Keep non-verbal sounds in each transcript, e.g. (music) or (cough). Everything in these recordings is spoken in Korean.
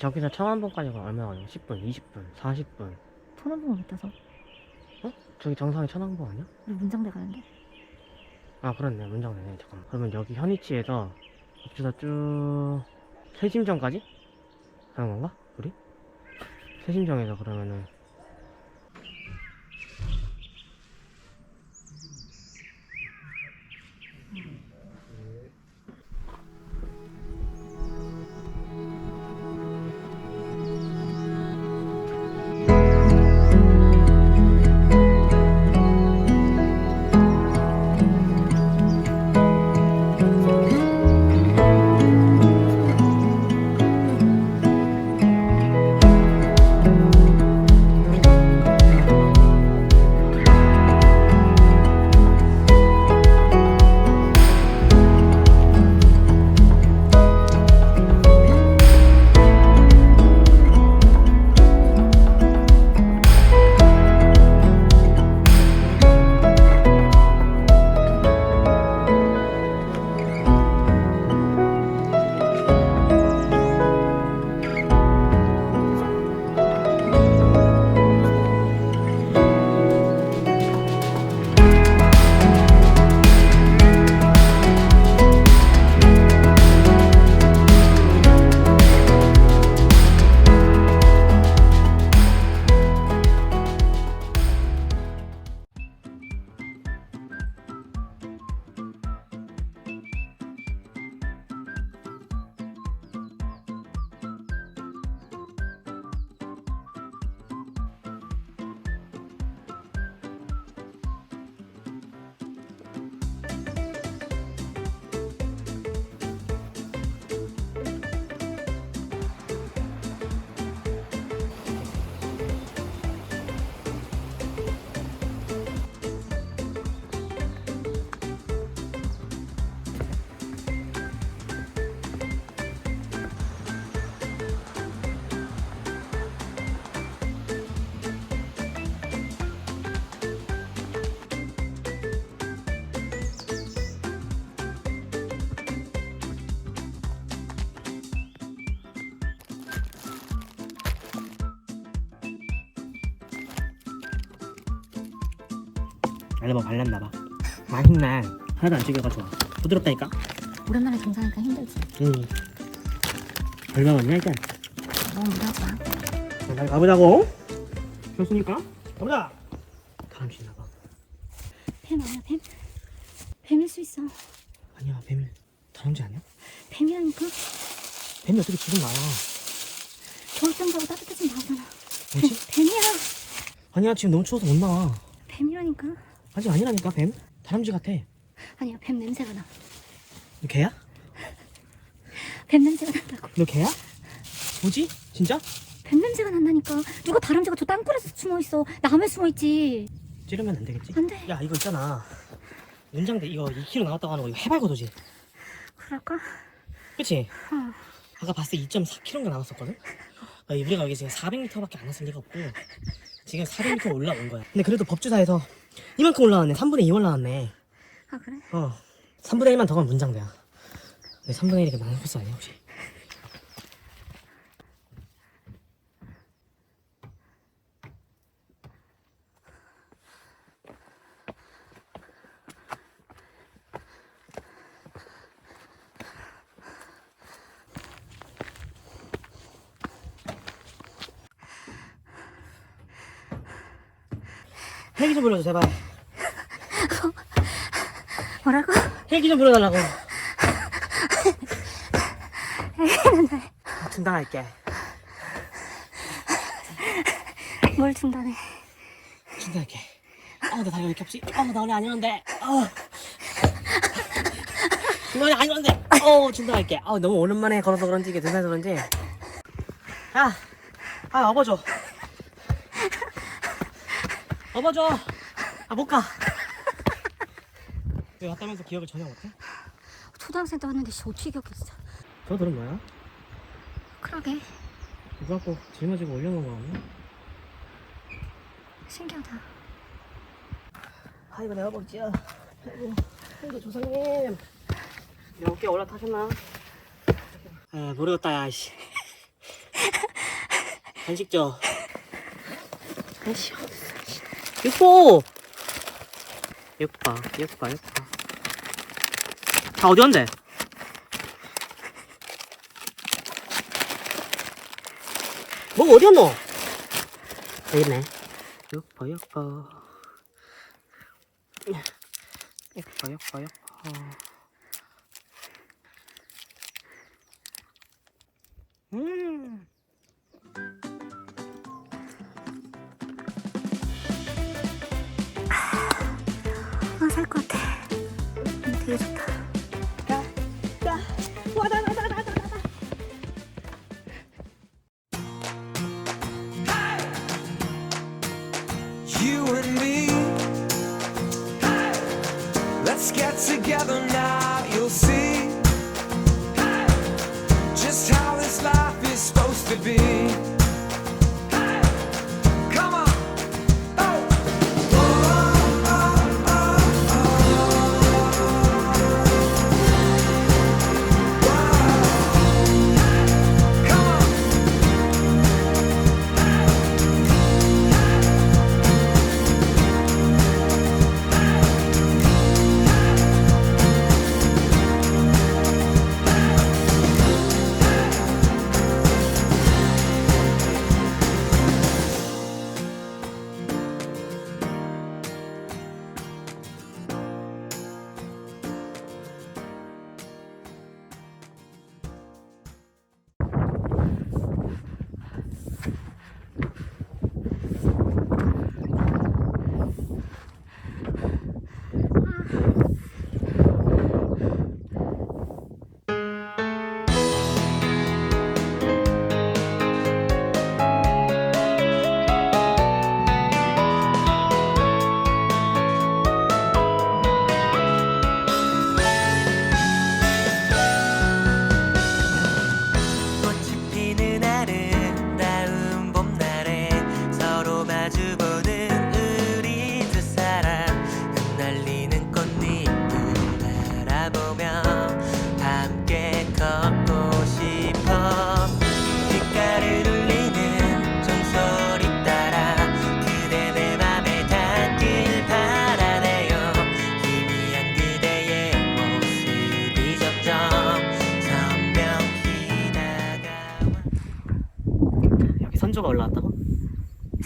저기서 천안봉까지가 얼마 걸려? 10분, 20분, 40분. 천원봉을 못 타서 어? 저기 정상이 천안봉 아니야? 우리 문장대 가는데 아 그렇네 문장되네 잠깐만 그러면 여기 현이치에서 합쳐서 쭉 세심정까지 가는 건가? 우리? 세심정에서 그러면은 알레버 발랐나봐. 맛있네. 하나도 안 좋아 부드럽다니까? 오랜만에 정상이니까 힘들지. 응. 얼마 왔냐 일단. 너무 무리하지 마잘 가보자고. 좋습니까? 가보자. 다람쥐 있나봐. 뱀 아니야 뱀? 뱀일 수 있어. 아니야 뱀. 다람쥐 아니야? 뱀이라니까? 뱀이 어떻게 지금 나와 겨울잠 자고 따뜻해지면 나오잖아. 뭐지? 뱀이야. 아니야 지금 너무 추워서 못 나와. 뱀이라니까 아직 아니라니까 뱀 다람쥐 같아 아니야 뱀 냄새가 나 너 개야? 뱀 냄새가 난다고 너 개야? 뭐지? 진짜? 뱀 냄새가 난다니까 누가 다람쥐가 저 땅굴에서 숨어 있어 나무에 숨어 있지 찌르면 안 되겠지? 안 돼 야 이거 있잖아 문장대 이거 2kg 나왔다고 하는 거 이거 해발고도지 그럴까? 그치? 어. 아까 봤을 때 2.4kg인가 나왔었거든? 아, 우리가 여기 지금 400m밖에 안 왔을 리가 없고 지금 400m 올라온 거야. 근데 그래도 법주사에서 이만큼 올라왔네. 3분의 2 올라왔네. 아 그래? 어. 3분의 1만 더 가면 문장돼야. 근데 3분의 1이 많은 코스 아니야 혹시? 헬기 좀 불러줘 제발. (laughs) 뭐라고? 헬기 좀 불러달라고. (laughs) 중단할게. 뭘 중단해? 중단할게. 아, 나 다리가 왜 이렇게 아프지? 아, 나 원래. 아. 나 원래 안 이러는데. 어, 중단할게. 아, 너무 오랜만에 걸어서 그런지 이게 등산해서 그런지. 야, 아, 업어줘. 업어줘. 아, 못 가. 왜 왔다면서 기억을 전혀 못해? 초등학생 때 왔는데 씨 어떻게 진짜. 저 들은 뭐야? 그러게 누가 꼭 짊어지고 올려놓은 거 아니야? 신기하다. 아이고 내가 먹지야. 아이고, 아이고 조상님. 몇개 올라타셨나? 아 모르겠다 야 씨. (laughs) 간식 줘. 아이씨. 육포. 육파, 육파, 육파. 다 어디 간대? 뭐 어디 갔노? 여기 있네. 육파, 육파. 예뻐 예뻐 예뻐 음 be.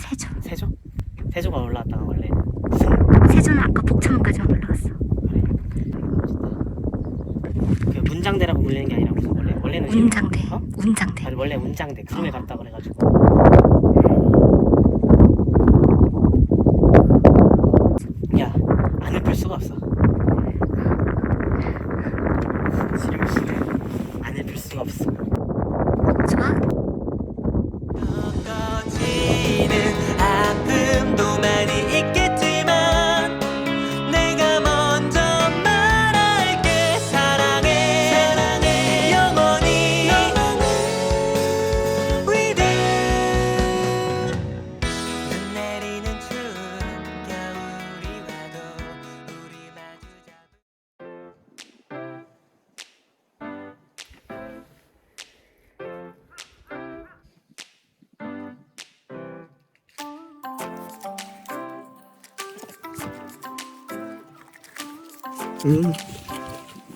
세조. 세조? 세조가 올라왔다가 원래 세조는 아까 복천까지만 올라갔어. 그 문장대라고 불리는 게 아니라 무슨 원래 원래는 운장대. 어? 운장대. 아니 원래 운장대 그림에 갔다 그래가지고 음,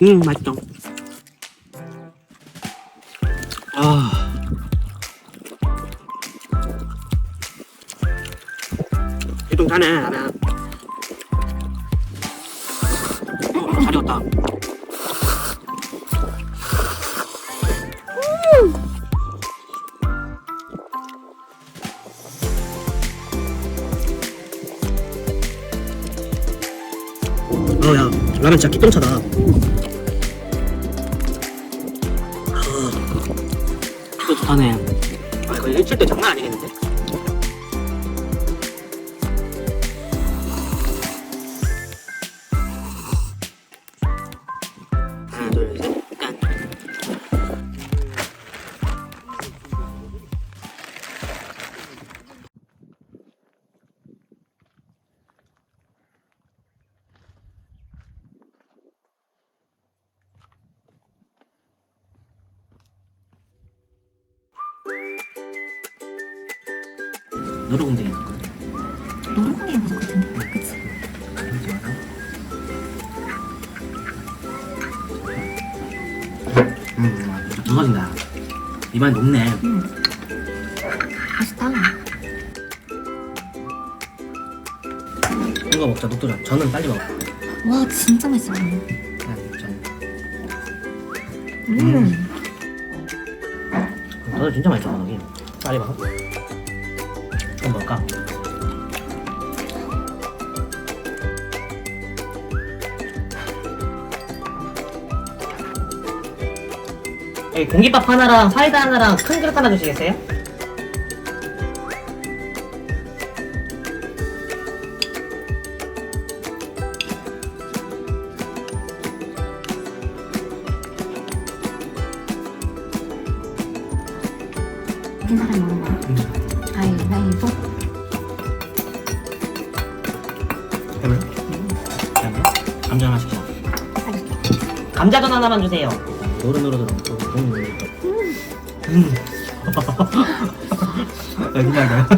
음 맛있다. 아. 어, 잘 익었다. 라면 진짜 기똥차다. 아, 또 좋다네. 아, 이거 일칠 때 장난 아니겠는데? 하나, 둘, 셋, 같은데 그치? 음, 좀 부서진다. 입안이 녹네. 맛있다 이거 먹자, 녹두전. 저는 빨리 먹어. 와 진짜 맛있어 난 전. 음. 너도 진짜 맛있어, 너기. 빨리 먹어. 그럼 먹을까? 여기 공깃밥 하나랑 사이다 하나랑 큰 그릇 하나 주시겠어요? 사람 먹는 거야 가위바위보 해볼래? 해볼래? 감자 하나. 알겠게 감자전 하나만 주세요. 노릇노릇노릇. 노릇노릇. 음. 음. 먹어야 돼.